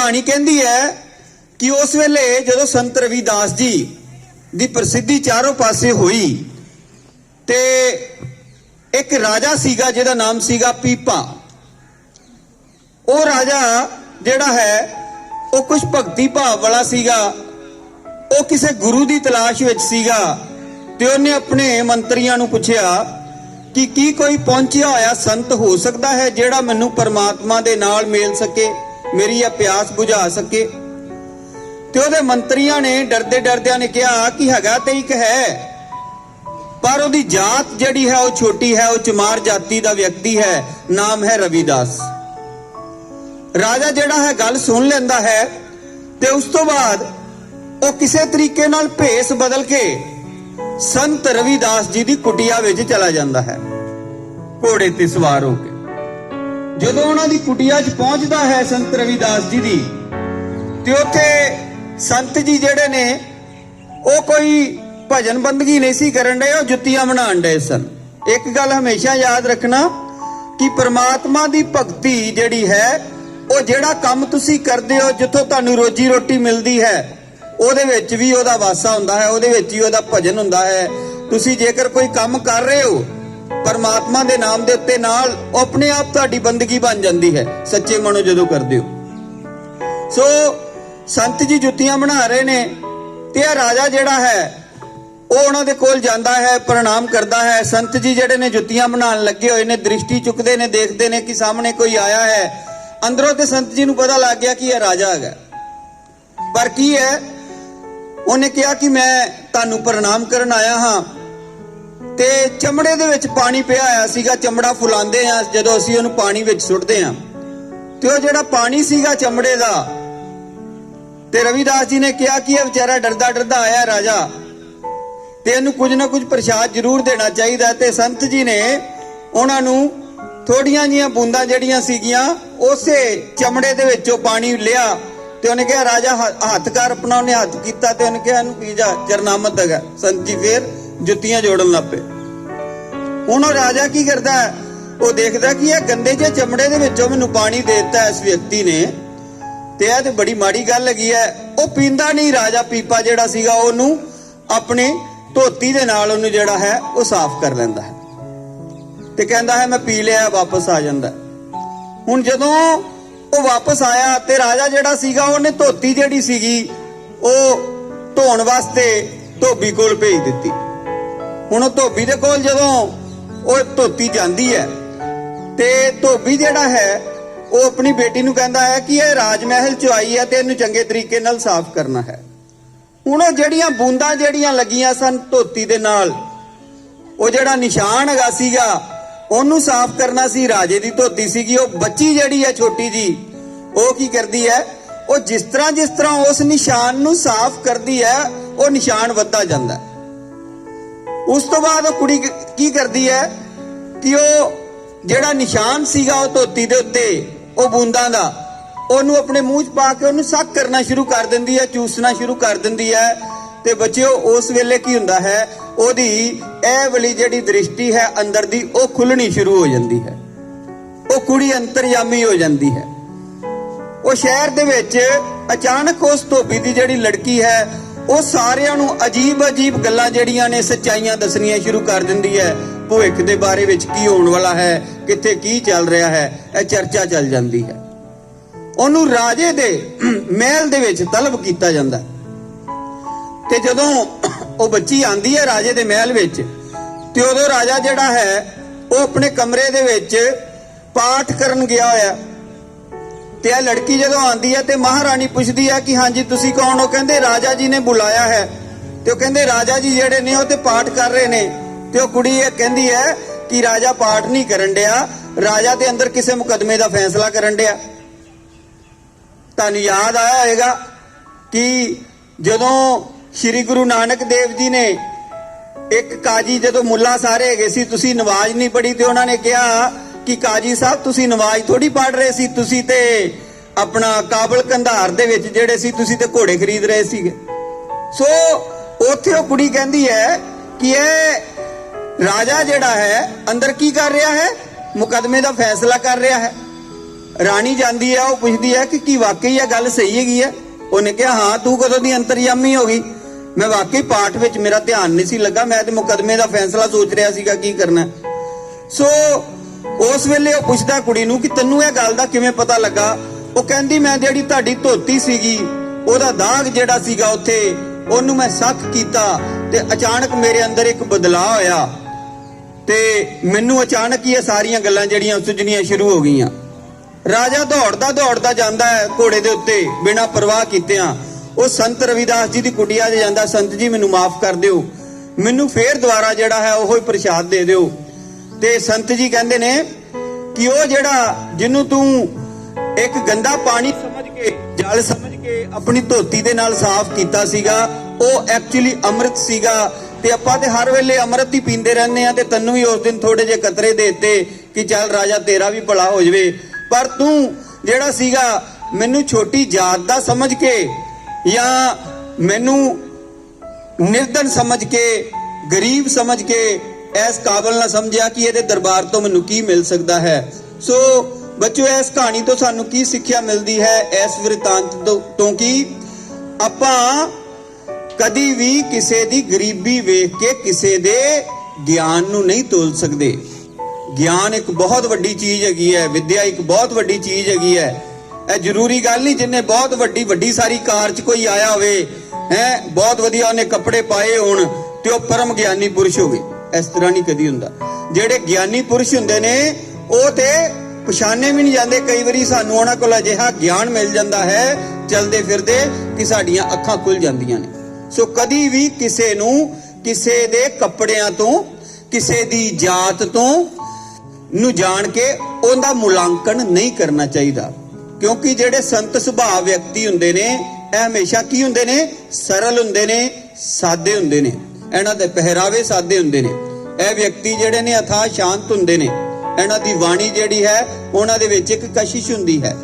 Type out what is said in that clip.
ਕਹਾਣੀ ਕਹਿੰਦੀ ਹੈ ਕਿ ਉਸ ਵੇਲੇ ਜਦੋਂ ਸੰਤ ਰਵਿਦਾਸ ਜੀ ਦੀ ਪ੍ਰਸਿੱਧੀ ਚਾਰੋਂ ਪਾਸੇ ਹੋਈ ਤੇ ਇੱਕ ਰਾਜਾ ਸੀਗਾ ਜਿਹਦਾ ਨਾਮ ਸੀਗਾ ਪੀਪਾ। ਉਹ ਰਾਜਾ ਜਿਹੜਾ ਹੈ, ਉਹ ਕੁਝ ਭਗਤੀ ਭਾਵ ਵਾਲਾ ਸੀਗਾ। ਉਹ ਕਿਸੇ ਗੁਰੂ ਦੀ ਤਲਾਸ਼ ਵਿੱਚ ਸੀਗਾ ਤੇ ਉਹਨੇ ਆਪਣੇ ਮੰਤਰੀਆਂ ਨੂੰ ਪੁੱਛਿਆ ਕਿ ਕੀ ਕੋਈ ਪਹੁੰਚਿਆ ਹੋਇਆ ਸੰਤ ਹੋ ਸਕਦਾ ਹੈ ਜਿਹੜਾ ਮੈਨੂੰ ਪਰਮਾਤਮਾ ਦੇ ਨਾਲ ਮੇਲ ਸਕੇ? ਮੇਰੀ ਇਹ ਪਿਆਸ ਬੁਝਾ ਸਕੇ। ਤੇ ਉਹਦੇ ਮੰਤਰੀਆਂ ਨੇ ਡਰਦੇ ਡਰਦਿਆਂ ਨੇ ਕਿਹਾ ਕਿ ਹੈਗਾ ਤੇ ਇੱਕ ਹੈ। ਪਰ ਉਹਦੀ ਜਾਤ ਜਿਹੜੀ ਹੈ, ਉਹ ਛੋਟੀ ਹੈ, ਉਹ ਚਮਾਰ ਜਾਤੀ ਦਾ ਵਿਅਕਤੀ ਹੈ, ਨਾਮ ਹੈ ਰਵਿਦਾਸ। ਰਾਜਾ ਜਿਹੜਾ ਹੈ, ਗੱਲ ਸੁਣ ਲੈਂਦਾ ਹੈ ਤੇ ਉਸ ਤੋਂ ਬਾਅਦ ਉਹ ਕਿਸੇ ਤਰੀਕੇ ਨਾਲ ਭੇਸ ਬਦਲ ਕੇ ਸੰਤ ਰਵਿਦਾਸ ਜੀ ਦੀ ਕੁਟਿਆ ਵਿੱਚ ਚਲਾ ਜਾਂਦਾ ਹੈ। ਘੋੜੇ ਤੇ ਸਵਾਰ ਹੋ ਕੇ। ਜਦੋਂ ਉਹਨਾਂ ਦੀ ਕੁਟਿਆ 'ਚ ਪਹੁੰਚਦਾ ਹੈ ਸੰਤ ਰਵਿਦਾਸ ਜੀ ਦੀ, ਤੇ ਉੱਥੇ ਸੰਤ ਜੀ ਜਿਹੜੇ ਨੇ, ਉਹ ਕੋਈ ਭਜਨ ਬੰਦਗੀ ਨਹੀਂ ਸੀ ਕਰਨ ਡਏ, ਉਹ ਜੁੱਤੀਆਂ ਬਣਾਉਣ ਡਏ ਸਨ। ਇੱਕ ਗੱਲ ਹਮੇਸ਼ਾ ਯਾਦ ਰੱਖਣਾ ਕਿ ਪ੍ਰਮਾਤਮਾ ਦੀ ਭਗਤੀ ਜਿਹੜੀ ਹੈ, ਉਹ ਜਿਹੜਾ ਕੰਮ ਤੁਸੀਂ ਕਰਦੇ ਹੋ, ਜਿੱਥੋਂ ਤੁਹਾਨੂੰ ਰੋਜੀ ਰੋਟੀ ਮਿਲਦੀ ਹੈ, ਉਹਦੇ ਵਿੱਚ ਵੀ ਉਹਦਾ ਵਾਸਾ ਹੁੰਦਾ ਹੈ, ਉਹਦੇ ਵਿੱਚ ਹੀ ਉਹਦਾ ਭਜਨ ਹੁੰਦਾ ਹੈ। ਤੁਸੀਂ ਜੇਕਰ ਕੋਈ ਕੰਮ ਕਰ ਰਹੇ ਹੋ ਪਰਮਾਤਮਾ ਦੇ ਨਾਮ ਦੇ ਉੱਤੇ ਨਾਲ ਉਹ ਆਪਣੇ ਆਪ ਤੁਹਾਡੀ ਬੰਦਗੀ ਬਣ ਜਾਂਦੀ ਹੈ। ਸੱਚੇ ਮਨੋਂ ਜਦੋਂ ਕਰਦੇ ਹੋ। ਸੋ ਸੰਤ ਜੀ ਜੁੱਤੀਆਂ ਬਣਾ ਰਹੇ ਨੇ ਤੇ ਇਹ ਰਾਜਾ ਜਿਹੜਾ ਹੈ, ਉਹ ਉਹਨਾਂ ਦੇ ਕੋਲ ਜਾਂਦਾ ਹੈ, ਪ੍ਰਣਾਮ ਕਰਦਾ ਹੈ। ਸੰਤ ਜੀ ਜਿਹੜੇ ਨੇ ਜੁੱਤੀਆਂ ਬਣਾਉਣ ਲੱਗੇ ਹੋਏ ਨੇ, ਦ੍ਰਿਸ਼ਟੀ ਚੁੱਕਦੇ ਨੇ, ਦੇਖਦੇ ਨੇ ਕਿ ਸਾਹਮਣੇ ਕੋਈ ਆਇਆ ਹੈ। ਅੰਦਰੋਂ ਤੇ ਸੰਤ ਜੀ ਨੂੰ ਪਤਾ ਲੱਗ ਗਿਆ ਕਿ ਇਹ ਰਾਜਾ ਹੈਗਾ। ਪਰ ਕੀ ਹੈ? ਉਹਨੇ ਕਿਹਾ ਕਿ ਮੈਂ ਤੁਹਾਨੂੰ ਪ੍ਰਣਾਮ ਕਰਨ ਆਇਆ ਹਾਂ। ਤੇ ਚਮੜੇ ਦੇ ਵਿੱਚ ਪਾਣੀ ਪਿਆ ਹੋਇਆ ਸੀਗਾ, ਚਮੜਾ ਫੁਲਾਉਂਦੇ ਆ ਜਦੋਂ ਅਸੀਂ ਉਹਨੂੰ ਪਾਣੀ ਵਿੱਚ ਸੁੱਟਦੇ ਆ ਤੇ ਉਹ ਜਿਹੜਾ ਪਾਣੀ ਸੀਗਾ ਚਮੜੇ ਦਾ, ਤੇ ਰਵਿਦਾਸ ਜੀ ਨੇ ਕਿਹਾ ਕਿ ਇਹ ਵਿਚਾਰਾ ਡਰਦਾ ਡਰਦਾ ਆਇਆ ਰਾਜਾ। ਤੇ ਇਹਨੂੰ ਕੁਝ ਨਾ ਕੁਝ ਪ੍ਰਸ਼ਾਦ ਜ਼ਰੂਰ ਦੇਣਾ ਚਾਹੀਦਾ ਤੇ ਸੰਤ ਜੀ ਨੇ ਉਹਨਾਂ ਨੂੰ ਥੋੜੀਆਂ ਜੀਆਂ ਬੂੰਦਾਂ ਜਿਹੜੀਆਂ ਸੀਗੀਆਂ, ਉਸੇ ਚਮੜੇ ਦੇ ਵਿੱਚੋਂ ਪਾਣੀ ਲਿਆ ਤੇ ਉਹਨੇ ਕਿਹਾ, ਰਾਜਾ ਹੱਥ ਕਰ ਆਪਣਾ ਉਹਨੇ ਹੱਥ ਕੀਤਾ ਤੇ ਉਹਨੇ ਕਿਹਾ, ਇਹਨੂੰ ਪੀ ਜਾ, ਚਰਨਾਮਤ ਹੈਗਾ। ਸੰਤ ਜੀ ਫੇਰ ਜੁੱਤੀਆਂ ਜੋੜਨ ਲੱਗ ਪਏ। ਹੁਣ ਉਹ ਰਾਜਾ ਕੀ ਕਰਦਾ ਉਹ ਦੇਖਦਾ ਕਿ ਇਹ ਗੰਦੇ ਜਿਹੇ ਚਮੜੇ ਦੇ ਵਿੱਚੋਂ ਮੈਨੂੰ ਪਾਣੀ ਦੇ ਦਿੱਤਾ ਇਸ ਵਿਅਕਤੀ ਨੇ। ਤੇ ਇਹ ਤੇ ਬੜੀ ਮਾੜੀ ਗੱਲ ਹੈਗੀ ਹੈ। ਉਹ ਪੀਂਦਾ ਨਹੀਂ, ਰਾਜਾ ਪੀਪਾ ਜਿਹੜਾ ਸੀਗਾ ਉਹਨੂੰ ਆਪਣੀ ਧੋਤੀ ਦੇ ਨਾਲ ਉਹਨੂੰ ਜਿਹੜਾ ਹੈ, ਉਹ ਸਾਫ਼ ਕਰ ਲੈਂਦਾ ਹੈ। ਤੇ ਕਹਿੰਦਾ ਹੈ, ਮੈਂ ਪੀ ਲਿਆ, ਵਾਪਸ ਆ ਜਾਂਦਾ ਹੁਣ ਜਦੋਂ ਉਹ ਵਾਪਸ ਆਇਆ ਤੇ ਰਾਜਾ ਜਿਹੜਾ ਸੀਗਾ, ਉਹਨੇ ਧੋਤੀ ਜਿਹੜੀ ਸੀਗੀ, ਉਹ ਧੋਣ ਵਾਸਤੇ ਧੋਬੀ ਕੋਲ ਭੇਜ ਦਿੱਤੀ। ਹੁਣ ਉਹ ਧੋਬੀ ਦੇ ਕੋਲ ਜਦੋਂ ਉਹ ਧੋਤੀ ਜਾਂਦੀ ਹੈ। ਤੇ ਧੋਬੀ ਜਿਹੜਾ ਹੈ, ਉਹ ਆਪਣੀ ਬੇਟੀ ਨੂੰ ਕਹਿੰਦਾ ਹੈ ਕਿ ਇਹ ਰਾਜ ਮਹਿਲ ਚ ਆਈ ਹੈ ਤੇ ਇਹਨੂੰ ਚੰਗੇ ਤਰੀਕੇ ਨਾਲ ਸਾਫ਼ ਕਰਨਾ ਹੈ। ਹੁਣ ਉਹ ਜਿਹੜੀਆਂ ਬੂੰਦਾਂ ਜਿਹੜੀਆਂ ਲੱਗੀਆਂ ਸਨ ਧੋਤੀ ਦੇ ਨਾਲ, ਉਹ ਜਿਹੜਾ ਨਿਸ਼ਾਨ ਹੈਗਾ ਸੀਗਾ, ਉਹਨੂੰ ਸਾਫ਼ ਕਰਨਾ ਸੀ, ਰਾਜੇ ਦੀ ਧੋਤੀ ਸੀਗੀ। ਉਹ ਬੱਚੀ ਜਿਹੜੀ ਹੈ ਛੋਟੀ ਜੀ, ਉਹ ਕੀ ਕਰਦੀ ਹੈ, ਉਹ ਜਿਸ ਤਰ੍ਹਾਂ ਜਿਸ ਤਰ੍ਹਾਂ ਉਸ ਨਿਸ਼ਾਨ ਨੂੰ ਸਾਫ਼ ਕਰਦੀ ਹੈ, ਉਹ ਨਿਸ਼ਾਨ ਵੱਧਦਾ ਜਾਂਦਾ ਹੈ। ਉਸ ਤੋਂ ਬਾਅਦ ਉਹ ਕੁੜੀ ਕੀ ਕਰਦੀ ਹੈ ਕਿ ਉਹ ਜਿਹੜਾ ਨਿਸ਼ਾਨ ਸੀਗਾ ਉਹ ਧੋਤੀ ਦੇ ਉੱਤੇ, ਉਹ ਬੂੰਦਾਂ ਦਾ, ਉਹਨੂੰ ਆਪਣੇ ਮੂੰਹ 'ਚ ਪਾ ਕੇ ਉਹਨੂੰ ਸੱਕ ਕਰਨਾ ਸ਼ੁਰੂ ਕਰ ਦਿੰਦੀ ਹੈ, ਚੂਸਣਾ ਸ਼ੁਰੂ ਕਰ ਦਿੰਦੀ ਹੈ। ਤੇ ਬੱਚਿਓ, ਉਸ ਵੇਲੇ ਕੀ ਹੁੰਦਾ ਹੈ, ਉਹਦੀ ਇਹ ਵਾਲੀ ਜਿਹੜੀ ਦ੍ਰਿਸ਼ਟੀ ਹੈ ਅੰਦਰ ਦੀ, ਉਹ ਖੁੱਲਣੀ ਸ਼ੁਰੂ ਹੋ ਜਾਂਦੀ ਹੈ। ਉਹ ਕੁੜੀ ਅੰਤਰਯਾਮੀ ਹੋ ਜਾਂਦੀ ਹੈ। ਉਹ ਸ਼ਹਿਰ ਦੇ ਵਿੱਚ ਅਚਾਨਕ ਉਸ ਧੋਬੀ ਦੀ ਜਿਹੜੀ ਲੜਕੀ ਹੈ ਉਹ ਸਾਰਿਆਂ ਨੂੰ ਅਜੀਬ-ਅਜੀਬ ਗੱਲਾਂ ਜਿਹੜੀਆਂ ਨੇ ਸੱਚਾਈਆਂ ਦੱਸਣੀਆਂ ਸ਼ੁਰੂ ਕਰ ਦਿੰਦੀ ਹੈ। ਭਵਿੱਖ ਦੇ ਬਾਰੇ ਵਿੱਚ ਕੀ ਹੋਣ ਵਾਲਾ ਹੈ, ਕਿੱਥੇ ਕੀ ਚੱਲ ਰਿਹਾ ਹੈ, ਇਹ ਚਰਚਾ ਚੱਲ ਜਾਂਦੀ ਹੈ। ਉਹਨੂੰ ਰਾਜੇ ਦੇ ਮਹਿਲ ਦੇ ਵਿੱਚ ਤਲਬ ਕੀਤਾ ਜਾਂਦਾ ਤੇ ਜਦੋਂ ਉਹ ਬੱਚੀ ਆਂਦੀ ਹੈ ਰਾਜੇ ਦੇ ਮਹਿਲ ਵਿੱਚ, ਤੇ ਉਦੋਂ ਰਾਜਾ ਜਿਹੜਾ ਹੈ, ਉਹ ਆਪਣੇ ਕਮਰੇ ਦੇ ਵਿੱਚ ਪਾਠ ਕਰਨ ਗਿਆ ਹੋਇਆ। ਤੇ ਇਹ ਲੜਕੀ ਜਦੋਂ ਆਂਦੀ ਹੈ ਤੇ ਮਹਾਰਾਣੀ ਪੁੱਛਦੀ ਹੈ ਕਿ ਹਾਂਜੀ, ਤੁਸੀਂ ਕੌਣ ਹੋ? ਕਹਿੰਦੇ ਰਾਜਾ ਜੀ ਨੇ ਬੁਲਾਇਆ ਹੈ। ਤੇ ਉਹ ਕਹਿੰਦੇ ਰਾਜਾ ਜੀ ਜਿਹੜੇ ਨੇ, ਉਹ ਤੇ ਪਾਠ ਕਰ ਰਹੇ ਨੇ। ਤੇ ਉਹ ਕੁੜੀ ਇਹ ਕਹਿੰਦੀ ਹੈ ਕਿ ਰਾਜਾ ਪਾਠ ਨਹੀਂ ਕਰਨ ਡਿਆ। ਰਾਜਾ ਦੇ ਅੰਦਰ ਕਿਸੇ ਮੁਕਦਮੇ ਦਾ ਫੈਸਲਾ ਕਰਨ ਡਿਆ। ਤੁਹਾਨੂੰ ਯਾਦ ਆਇਆ ਹੋਵੇਗਾ ਕਿ ਜਦੋਂ ਸ੍ਰੀ ਗੁਰੂ ਨਾਨਕ ਦੇਵ ਜੀ ਨੇ ਇੱਕ ਕਾਜੀ, ਜਦੋਂ ਮੁੱਲਾ ਸਾਰੇ ਹੈਗੇ ਸੀ, ਤੁਸੀਂ ਨਵਾਜ਼ ਨਹੀਂ ਪੜ੍ਹੀ ਤੇ ਉਹਨਾਂ ਨੇ ਕਿਹਾ ਕਿ ਕਾਜੀ ਸਾਹਿਬ, ਤੁਸੀਂ ਨਵਾਜ਼ ਥੋੜੀ ਪੜ ਰਹੇ ਸੀ, ਤੁਸੀਂ ਤੇ ਆਪਣਾ ਕਾਬਲ ਕੰਧਾਰ ਦੇ ਵਿੱਚ ਜਿਹੜੇ ਸੀ, ਤੁਸੀਂ ਤੇ ਘੋੜੇ ਖਰੀਦ ਰਹੇ ਸੀਗੇ। ਸੋ ਉੱਥੇ ਉਹ ਕੁੜੀ ਕਹਿੰਦੀ ਹੈ ਕਿ ਇਹ ਰਾਜਾ ਜਿਹੜਾ ਹੈ, ਅੰਦਰ ਕੀ ਕਰ ਰਿਹਾ ਹੈ? ਮੁਕਦਮੇ ਦਾ ਫੈਸਲਾ ਕਰ ਰਿਹਾ ਹੈ। ਰਾਣੀ ਜਾਂਦੀ ਹੈ, ਉਹ ਪੁੱਛਦੀ ਹੈ ਕਿ ਕੀ ਵਾਕਈ ਇਹ ਗੱਲ ਸਹੀ ਹੈਗੀ ਹੈ? ਉਹਨੇ ਕਿਹਾ, ਹਾਂ, ਤੂੰ ਕਦੋਂ ਦੀ ਅੰਤਰਯਾਮੀ ਹੋ ਗਈ? ਮੈਂ ਵਾਕਈ ਪਾਠ ਵਿੱਚ ਮੇਰਾ ਧਿਆਨ ਨਹੀਂ ਸੀ ਲੱਗਾ, ਮੈਂ ਤੇ ਮੁਕਦਮੇ ਦਾ ਫੈਸਲਾ ਸੋਚ ਰਿਹਾ ਸੀਗਾ, ਕੀ ਕਰਨਾ ਸੋ ਉਸ ਵੇਲੇ ਉਹ ਪੁੱਛਦਾ ਕੁੜੀ ਨੂੰ ਕਿ ਤੈਨੂੰ ਇਹ ਗੱਲ ਦਾ ਕਿਵੇਂ ਪਤਾ ਲੱਗਾ? ਉਹ ਕਹਿੰਦੀ, ਮੈਂ ਜਿਹੜੀ ਤੁਹਾਡੀ ਧੋਤੀ ਸੀਗੀ, ਉਹਦਾ ਦਾਗ ਜਿਹੜਾ ਸੀਗਾ ਉੱਥੇ, ਉਹਨੂੰ ਮੈਂ ਸੱਖ ਕੀਤਾ ਤੇ ਅਚਾਨਕ ਮੇਰੇ ਅੰਦਰ ਇੱਕ ਬਦਲਾਅ ਹੋਇਆ ਤੇ ਮੈਨੂੰ ਅਚਾਨਕ ਹੀ ਇਹ ਸਾਰੀਆਂ ਗੱਲਾਂ ਜਿਹੜੀਆਂ ਸੁਝਣੀਆਂ ਸ਼ੁਰੂ ਹੋ ਗਈਆਂ। ਰਾਜਾ ਦੌੜਦਾ ਦੌੜਦਾ ਜਾਂਦਾ ਹੈ ਘੋੜੇ ਦੇ ਉੱਤੇ, ਬਿਨਾਂ ਪਰਵਾਹ ਕੀਤਿਆਂ। ਉਹ ਸੰਤ ਰਵਿਦਾਸ ਜੀ ਦੀ ਕੁਟਿਆ 'ਚ ਜਾਂਦਾ, ਸੰਤ ਜੀ, ਮੈਨੂੰ ਮਾਫ ਕਰ ਦਿਓ। ਮੈਨੂੰ ਫੇਰ ਦੁਬਾਰਾ ਜਿਹੜਾ ਹੈ, ਉਹੋ ਹੀ ਪ੍ਰਸ਼ਾਦ ਦੇ ਦਿਓ। ਤੇ ਸੰਤ ਜੀ ਕਹਿੰਦੇ ਨੇ ਕਿ ਉਹ ਜਿਹੜਾ ਜਿਹਨੂੰ ਤੂੰ ਇੱਕ ਗੰਦਾ ਪਾਣੀ ਸਮਝ ਕੇ, ਜਲ ਸਮਝ ਕੇ ਆਪਣੀ ਧੋਤੀ ਦੇ ਨਾਲ ਸਾਫ਼ ਕੀਤਾ ਸੀਗਾ, ਉਹ ਐਕਚੁਅਲੀ ਅੰਮ੍ਰਿਤ ਸੀਗਾ ਤੇ ਆਪਾਂ ਤੇ ਹਰ ਵੇਲੇ ਅੰਮ੍ਰਿਤ ਹੀ ਪੀਂਦੇ ਰਹਿੰਦੇ ਆ ਤੇ ਤੈਨੂੰ ਵੀ ਉਸ ਦਿਨ ਥੋੜੇ ਜਿਹੇ ਕਤਰੇ ਦੇ ਦੇਤੇ ਕਿ ਚੱਲ ਰਾਜਾ ਤੇਰਾ ਵੀ ਭਲਾ ਹੋ ਜਵੇ। ਪਰ ਤੂੰ ਜਿਹੜਾ ਸੀਗਾ, ਮੈਨੂੰ ਛੋਟੀ ਜਾਤ ਦਾ ਸਮਝ ਕੇ ਜਾਂ ਮੈਨੂੰ ਨਿਰਧਨ ਸਮਝ ਕੇ, ਗਰੀਬ ਸਮਝ ਕੇ ਇਸ ਕਾਬਲ ਨਾ ਸਮਝਿਆ ਕਿ ਇਹਦੇ ਦਰਬਾਰ ਤੋਂ ਮੈਨੂੰ ਕੀ ਮਿਲ ਸਕਦਾ ਹੈ। ਸੋ ਬੱਚਿਓ ਇਸ ਕਹਾਣੀ ਤੋਂ ਸਾਨੂੰ ਕੀ ਸਿੱਖਿਆ ਮਿਲਦੀ ਹੈ? ਇਸ ਵ੍ਰਿਤਾਂਤ ਤੋਂ ਕਿ? ਆਪਾਂ ਕਦੀ ਵੀ ਕਿਸੇ ਦੀ ਗਰੀਬੀ ਵੇਖ ਕੇ ਕਿਸੇ ਦੇ ਗਿਆਨ ਨੂੰ ਨਹੀਂ ਤੋਲ ਸਕਦੇ। ਗਿਆਨ ਇੱਕ ਬਹੁਤ ਵੱਡੀ ਚੀਜ਼ ਹੈਗੀ ਹੈ, ਵਿਦਿਆ ਇੱਕ ਬਹੁਤ ਵੱਡੀ ਚੀਜ਼ ਹੈਗੀ ਹੈ। ਇਹ ਜ਼ਰੂਰੀ ਗੱਲ ਨਹੀਂ ਜਿੰਨੇ ਬਹੁਤ ਵੱਡੀ ਵੱਡੀ ਸਾਰੀ ਕਾਰ 'ਚ ਕੋਈ ਆਇਆ ਹੋਵੇ, ਹੈ, ਬਹੁਤ ਵਧੀਆ ਉਹਨੇ ਕੱਪੜੇ ਪਾਏ ਹੋਣ ਤੇ ਉਹ ਪਰਮ ਗਿਆਨੀ ਪੁਰਸ਼ ਹੋਵੇ। ਇਸ ਤਰ੍ਹਾਂ ਨਹੀਂ ਕਦੀ ਹੁੰਦਾ। ਜਿਹੜੇ ਗਿਆਨੀ ਪੁਰਸ਼ ਹੁੰਦੇ ਨੇ, ਉਹ ਤੇ ਪਛਾਣੇ ਵੀ ਨਹੀਂ ਜਾਂਦੇ। ਕਈ ਵਾਰੀ ਸਾਨੂੰ ਉਹਨਾਂ ਕੋਲ ਅਜਿਹਾ ਗਿਆਨ ਮਿਲ ਜਾਂਦਾ ਹੈ, ਚਲਦੇ ਫਿਰਦੇ, ਕਿ ਸਾਡੀਆਂ ਅੱਖਾਂ ਖੁੱਲ ਜਾਂਦੀਆਂ ਨੇ। ਸੋ ਕਦੀ ਵੀ ਕਿਸੇ ਨੂੰ ਕਿਸੇ ਦੇ ਕੱਪੜਿਆਂ ਤੋਂ, ਕਿਸੇ ਦੀ ਜਾਤ ਤੋਂ ਨੂੰ ਜਾਣ ਕੇ ਉਹਦਾ ਮੁਲਾਂਕਣ ਨਹੀਂ ਕਰਨਾ ਚਾਹੀਦਾ। ਕਿਉਂਕਿ ਜਿਹੜੇ ਸੰਤ ਸੁਭਾਅ ਵਿਅਕਤੀ ਹੁੰਦੇ ਨੇ, ਇਹ ਹਮੇਸ਼ਾ ਕੀ ਹੁੰਦੇ ਨੇ? ਸਰਲ ਹੁੰਦੇ ਨੇ, ਸਾਦੇ ਹੁੰਦੇ ਨੇ। ਇਹਨਾਂ ਦੇ ਪਹਿਰਾਵੇ ਸਾਦੇ ਹੁੰਦੇ ਨੇ। ਇਹ ਵਿਅਕਤੀ ਜਿਹੜੇ ਨੇ ਅਥਾ ਸ਼ਾਂਤ ਹੁੰਦੇ ਨੇ। ਇਹਨਾਂ ਦੀ ਬਾਣੀ ਜਿਹੜੀ ਹੈ, ਉਹਨਾਂ ਦੇ ਵਿੱਚ ਇੱਕ ਕਸ਼ਿਸ਼ ਹੁੰਦੀ ਹੈ।